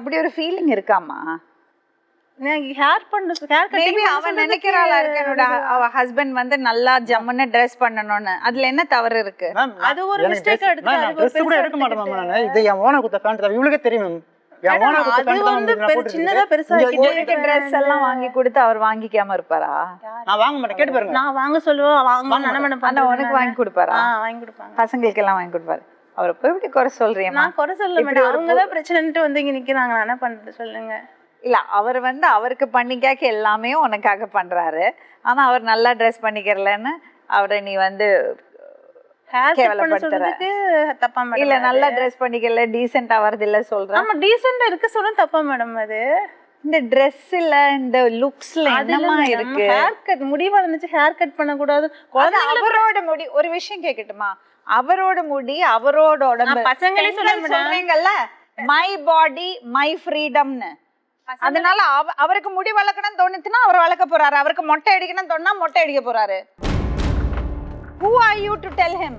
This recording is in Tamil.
அப்படி ஒரு ஃபீலிங் இருக்காமா ஹேர் பண்ண ஹேர் மேபி அவன் நினைக்கிறாளா இருக்கு என்னோட அவ ஹஸ்பண்ட் வந்து நல்லா ஜம்முன்னு ட்ரெஸ் பண்ணணும்னு. அதுல என்ன தவறு இருக்கு? அது ஒரு dress- எடுத்து அது நான் கூட எடுக்க மாட்டேன் மேம். நானு. இது என் ஓனர் கொடுத்த பேண்ட் தான். இவளுக்கே தெரியும் மேம் என் தான் வந்து நான் சின்னதா. பெருசா உங்களுக்கு ட்ரெஸ் எல்லாம் வாங்கி கொடுத்து அவர் வாங்கிக்காம இருப்பாரா? நான் வாங்க மாட்டேன். கேட்டு பாருங்க. நான் வாங்க சொல்லுவேன் வாங்க நினைமணம் ஆனா உனக்கு வாங்கி கொடுப்பாரா? வாங்கி கொடுப்பாங்க. பசங்களுக்கு எல்லாம் வாங்கி கொடுப்பாரு. அவரை போய் இப்படி குறை சொல்றியம்மா நான் குறை சொல்ல ஒரு அவங்க தான் பிரச்சனைன்ட்டு வந்து இங்க நிக்கிறாங்க. நான் என்ன பண்றது சொல்லுங்க. இல்ல அவர் வந்து அவருக்கு பண்ணிக்காக்க எல்லாமே உனக்காக பண்றாரு. ஆனா அவர் நல்லா ட்ரெஸ் பண்ணிக்கிறலன்னு அவரை நீ வந்து இல்ல நல்லா ட்ரெஸ் பண்ணிக்கல டீசென்ட் ஆவறது இல்ல சொல்ற. ஆமா டீசெண்டா இருக்க சொல்ல தப்பா மேடம் அது. இந்த ட்ரெஸ்ல இந்த லுக்ஸ்ல என்னமா இருக்கு? ஹேர் கட் முடி வளர்ந்துச்சு ஹேர் கட் பண்ண கூடாது அவரோட முடி ஒரு விஷயம் கேக்கட்டுமா? அவரோட முடி அவரோட உடம்பு. பசங்களே சொல்றீங்கல்ல? மை பாடி மை ஃப்ரீடம்னு அதனால அவ- அவருக்கு முடி வளர்க்கணும்னு தோணுச்சுன்னா அவர் வளர்க்க போறாரு. அவருக்கு மொட்டை அடிக்கணும்னு தோணுனா மொட்டை அடிக்க போறாரு. Who are you to tell him